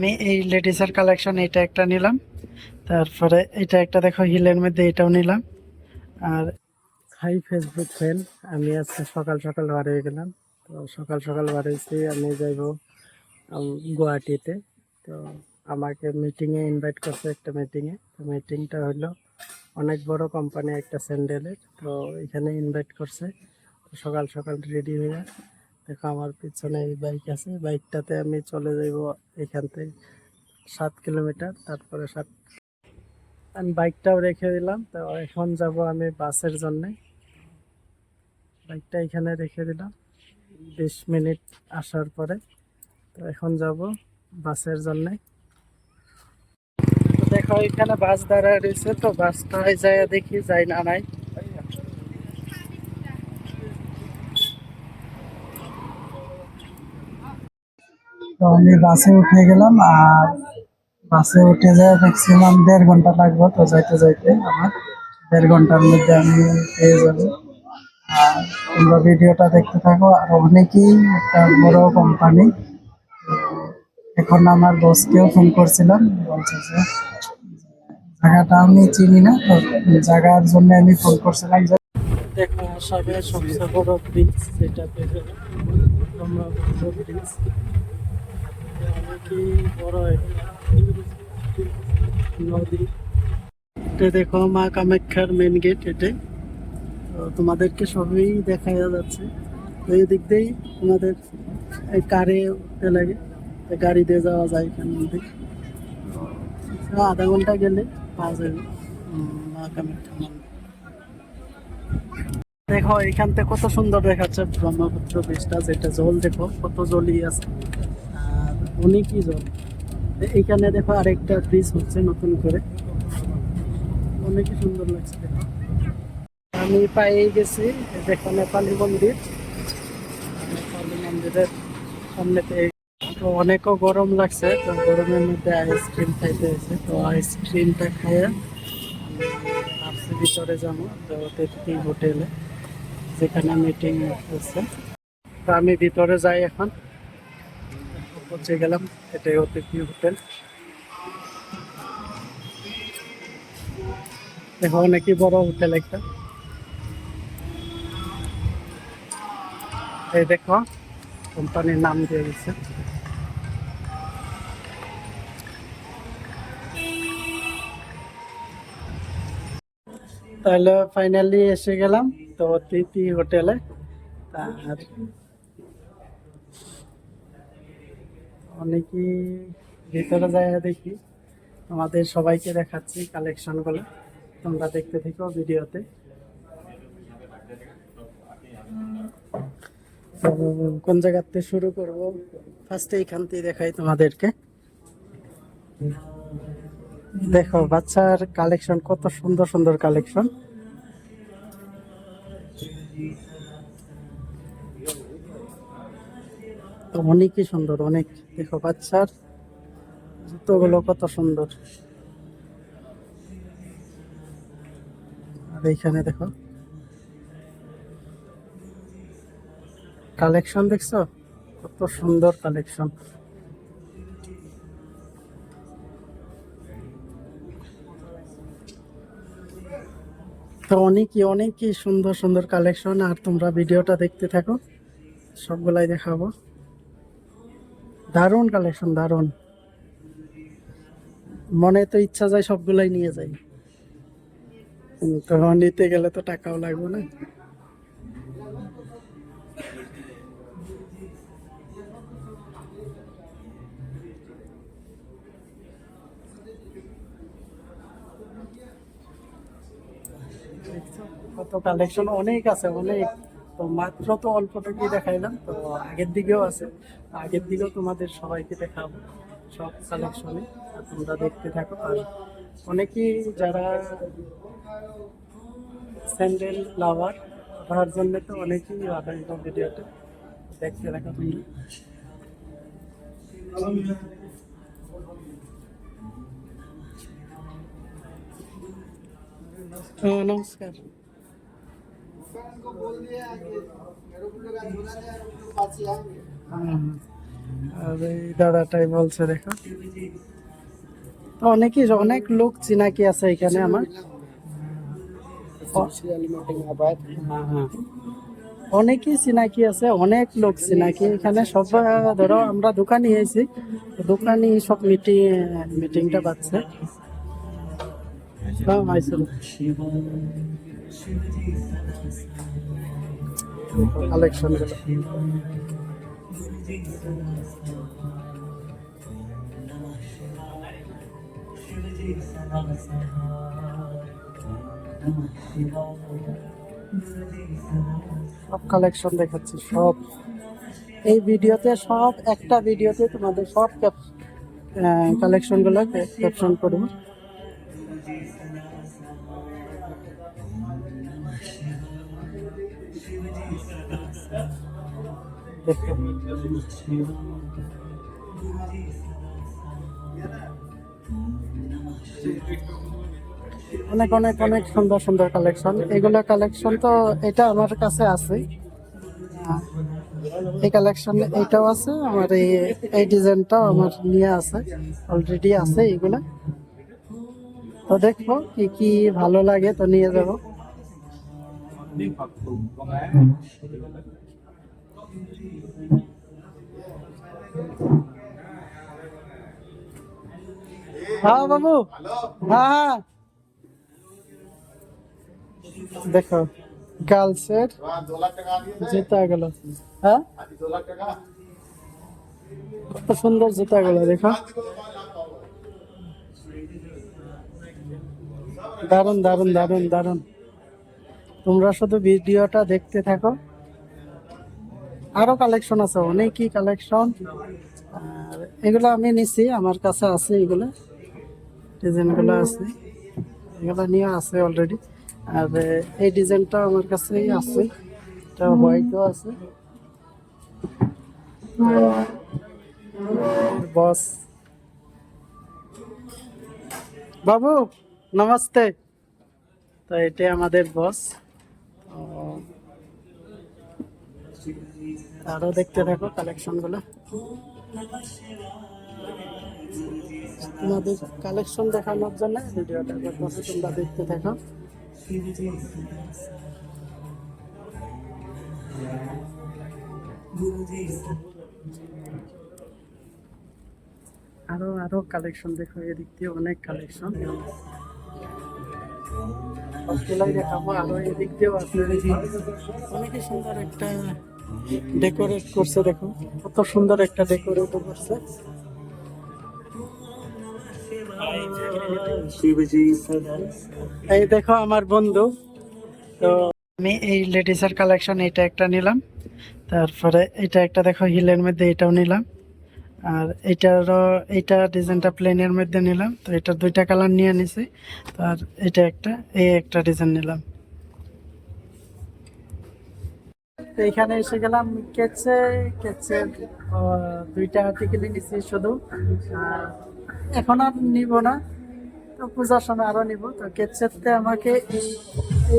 আমি এই লেডিসের কালেকশন এটা একটা নিলাম। তারপরে এটা একটা দেখো, হিলের মধ্যে এটাও নিলাম। আর হাই ফেসবুক ফ্রেন্ড, আমি আজকে সকাল সকাল বার হয়ে গেলাম। তো সকাল সকাল বার হয়েছি, আমি যাইব গুয়াহাটিতে। তো আমাকে মিটিংয়ে ইনভাইট করছে একটা মিটিংয়ে তো মিটিংটা হলো অনেক বড় কোম্পানি একটা স্যান্ডেলের তো এখানে ইনভাইট করছে। তো সকাল সকাল রেডি হয়ে দেখো আমার পিছনে এই বাইক আছে। বাইকটাতে আমি চলে যাইব এখান থেকে সাত কিলোমিটার তারপরে সাত আমি বাইকটাও রেখে দিলাম। তো এখন যাব আমি বাসের জন্যে। বাইকটা এখানে রেখে দিলাম। বিশ মিনিট আসার পরে তো এখন যাব বাসের জন্যে। দেখো এখানে বাস দাঁড়ায় রয়েছে। তো বাসটায় যায় দেখি, যাই না নাই। তো আমি বাসে উঠে গেলাম আর বাসে উঠে যায় ম্যাক্সিমাম দেড় ঘণ্টা লাগবে তো যাইতে যাইতে আমার। দেড় ঘণ্টার মধ্যে আমি পেয়ে যাব। আর তোমরা ভিডিওটা দেখতে থাকো। আর অনেকেই একটা বড় কোম্পানি এখন আমার বসকেও ফোন করছিলাম। বলছে যে, জায়গাটা আমি চিনি না, তো জায়গার জন্য আমি ফোন করছিলাম যে সবচেয়ে বড় ব্রিজ বড় এটা। এটা দেখো মা কামাখ্যার মেন গেট এটাই তোমাদেরকে সবই দেখা যাচ্ছে। এই দিক দিয়েই তোমাদের এই কারে উঠতে লাগে। গাড়ি দিয়ে যাওয়া যায় এখান থেকে আধা ঘণ্টা গেলে পাওয়া যাবে। মা কামাখ্যা দেখো, এখান থেকে কত সুন্দর দেখাচ্ছে ব্রহ্মপুত্র ব্রিজটা যেটা জল দেখো, কত জলই আছে। অনেকই জল এইখানে দেখো আরেকটা ব্রিজ হচ্ছে নতুন করে। অনেকই সুন্দর লাগছে আমি পাই গেছি, দেখো নেপালি মন্দির। নেপালি মন্দিরের সামনে তো অনেকও গরম লাগছে, তো গরমের মধ্যে আইসক্রিম খাইতে হয়েছে। তো আইসক্রিমটা খাইয়ে ভাবছি ভিতরে যাব, তো তেত্রি হোটেলে যেখানে মিটিং হচ্ছে। তো আমি ভিতরে যাই এখন। পৌঁছে গেলাম। এটাই অতিথি হোটেল দেখো অনেকই বড় হোটেল একটা। এই দেখো কোম্পানির নাম দিয়ে গেছে তাহলে ফাইনালি এসে গেলাম। তো অতিথি হোটেলে আর অনেকই ভিতরে যায় দেখি। আমাদের সবাইকে দেখাচ্ছি কালেকশনগুলো তোমরা দেখতে থেকো ভিডিওতে। কোন জায়গাতে শুরু করব? ফার্স্টে এইখান থেকে দেখাই তোমাদেরকে। দেখো, বাচ্চার কালেকশন কত সুন্দর সুন্দর কালেকশন তো অনেকই সুন্দর, অনেক দেখো বাচ্চার জুতোগুলো কত সুন্দর। আর এইখানে দেখো। কালেকশন দেখছ? কত সুন্দর কালেকশন। তো অনেকই অনেকই সুন্দর সুন্দর কালেকশন। আর তোমরা ভিডিওটা দেখতে থাকো, সবগুলাই দেখাবো। দারুণ কালেকশন দারুণ। মনে তো ইচ্ছা যায় সবগুলাই নিয়ে যাই। উম, তো নিতে গেলে তো টাকাও লাগবে না। কত কালেকশন অনেক আছে অনেক। তো মাত্র তো অল্পটুকুই দেখাইলাম, তো আগের দিকেও আছে। আগের দিকেও তোমাদের সবাইকে দেখাবো, সব কালেকশনে তোমরা দেখতে থাকো। আর অনেকেই যারা স্যান্ডেল লাভার তার জন্য তো অনেকেই আদায় ভিডিওটা দেখতে তোমরা। হ্যাঁ নমস্কার। তো অনেকই অনেক লোক চিনাকি আছে এখানে আমার। অনেকই চিনাকি আছে, অনেক লোক চিনাকি এখানে সব ধরো, আমরা দোকানে এসেছি দোকানে সব মিটিং মিটিংটা পাচ্ছে। কালেকশন সব কালেকশন দেখাচ্ছি, সব। এই ভিডিওতে সব, একটা ভিডিওতে তোমাদের সব কালেকশনগুলো ক্যাপশন করব। অনেক অনেক অনেক সুন্দর সুন্দর কালেকশন এগুলো কালেকশন তো এটা আমার কাছে আছে। এই কালেকশন এটাও আছে, আমার এই এই ডিজাইনটাও আমার নিয়ে আছে অলরেডি আছে এগুলো। তো দেখব কি কি ভালো লাগে, তো নিয়ে যাব। হ্যাঁ বাবু। হ্যাঁ হ্যাঁ। দেখো গার্লসের জুতা গুলো। হ্যাঁ? কত সুন্দর জুতা গুলো দেখো। দারুণ দারুণ দারুণ দারুণ তোমরা শুধু ভিডিওটা দেখতে থাকো। আরও কালেকশন আছে অনেকই কালেকশন আর এগুলো আমি নিছি আমার কাছে আছে এগুলো ডিজাইনগুলো আছে। এগুলো নিয়ে আছে অলরেডি আর এই ডিজাইনটা আমার কাছেই আছে এটা হোয়াইটও আছে। বস। বাবু নমস্তে। তো এটাই আমাদের বস। আরও দেখতে থাকো কালেকশনগুলো। তোমাদের কালেকশন দেখানোর জন্য ভিডিওটা তোমরা দেখতে থাকো আরও আরও কালেকশন দেখো, এদিক দিয়ে অনেক কালেকশন দেখাবো, আরও এদিক দিয়েও আছে। অনেকই সুন্দর একটা ডেকোরেট করছে, দেখো। কত সুন্দর একটা ডেকোরেট করছে এই দেখো আমার বন্ধু। তো আমি এই লেডিসের কালেকশন এটা একটা নিলাম। তারপরে এটা একটা দেখো হিলের মধ্যে এটাও নিলাম। আর এটারও, এইটা ডিজাইনটা প্লেনের মধ্যে নিলাম। তো এটা দুইটা কালার নিয়ে নিছি। আর এটা একটা, এই একটা ডিজাইন নিলাম। তো এখানে এসে গেলাম কেচে কেচে দুইটা আর্টিকেল নিছি শুধু। এখন আর নিব না। তো পূজার সময় আরও নিব। তো কেচেতে আমাকে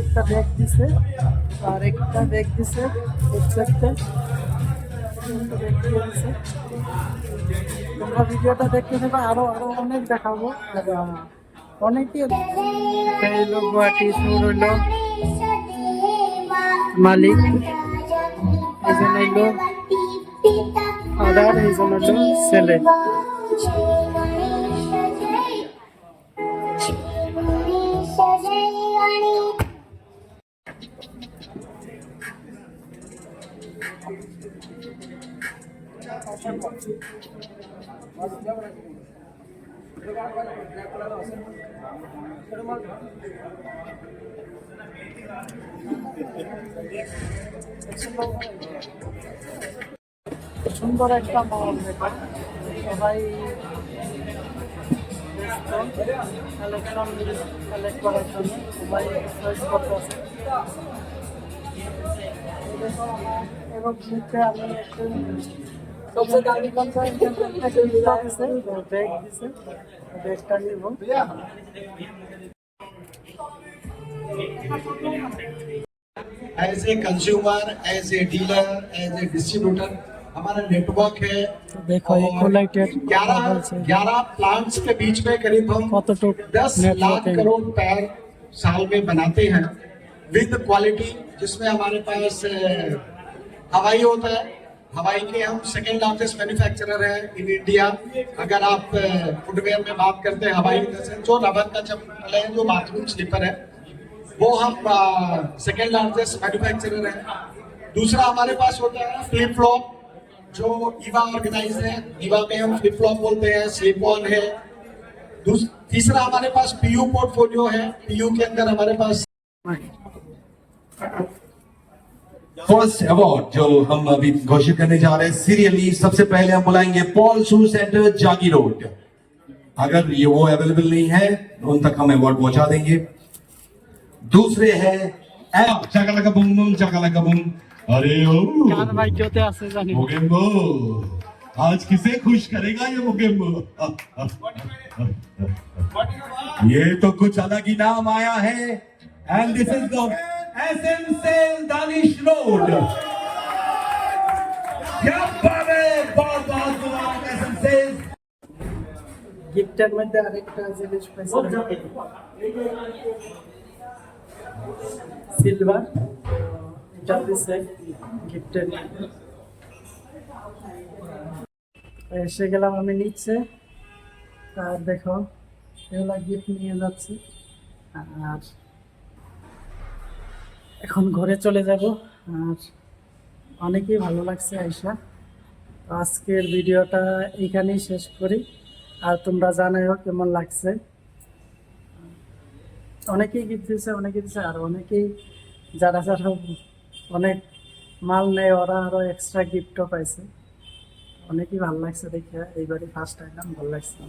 একটা ব্যাগ দিছে আর একটা ব্যাগ দিছে কেচেতে। তোমরা ভিডিওটা দেখতে থাকো আরও আরও অনেক দেখাবো। গুয়াহাটি সুর হইল মালিক। এজন হইল ফাদার এজন হইল ছেলে সুন্দর একটা মহল সবাই কালেকশন কালেক্ট করার জন্য সবাই চয়েস করতেছে এবং নিচে আমি সবচেয়ে দামি জুতা দিছে ব্যাগ দিছে ব্যাগটা নিব। As a consumer as a dealer as a distributor हमारा नेटवर्क है। देखो ग्यारह ग्यारह प्लांट्स के बीच में करीब हम दस लाख करोड़ पैर साल में बनाते हैं। विद क्वालिटी जिसमें हमारे पास हवाई होता है। हवाई के हम सेकेंड लार्जेस्ट मैन्युफैक्चरर है इन इंडिया अगर आप फुटवेयर में बात करते हैं हवाई जो रबर का चप्पल है जो बाथरूम स्लीपर है वो हम सेकेंड लार्जेस्ट मैन्युफैक्चरर है। दूसरा हमारे पास होता है फ्लिप फ्लॉप जो ईवा ऑर्गेनाइज है। ईवा में हम फ्लिप फ्लॉप बोलते हैं स्लिप ऑन है। तीसरा हमारे पास पीयू पोर्टफोलियो है। पीयू के अंदर हमारे पास फ़र्स्ट अवार्ड जो हम अभी घोषित करने जा रहे हैं सीरियली सबसे पहले हम बुलाएँगे पॉल शू सेंटर जागी रोड अगर ये वो अवेलेबल नहीं है, उन तक हम अवार्ड पहुँचा देंगे। दूसरे है চাকালাকা বুম বুম চাকালাকা বুম अरे ओ কার ভাগ্যতে আছে জানি না। मुगेम्बो आज किसे खुश करेगा ये मुगेम्बो ये तो कुछ अलग ही नाम आया है and this is the essential Danish road क्या बात है बहुत बहुत मुबारक एसेंशियल গিফটের মধ্যে আরেকটা জিনিস পাইছিলাম সিলভার গিফটের এসে গেলাম আমি নিচে। আর দেখো এগুলা গিফট নিয়ে যাচ্ছি। আর এখন ঘরে চলে যাব। আর অনেকই ভালো লাগছে আইসা তো আজকের ভিডিওটা এখানেই শেষ করি। আর তোমরা জানাইও কেমন লাগছে। অনেকেই গিফট দিয়েছে অনেকে দিচ্ছে আর অনেকেই যারা যারা অনেক মাল নেয়, ওরা আরও এক্সট্রা গিফটও পাইছে। অনেকই ভালো লাগছে দেখে, এইবারই ফার্স্ট আইলাম ভালো লাগছে।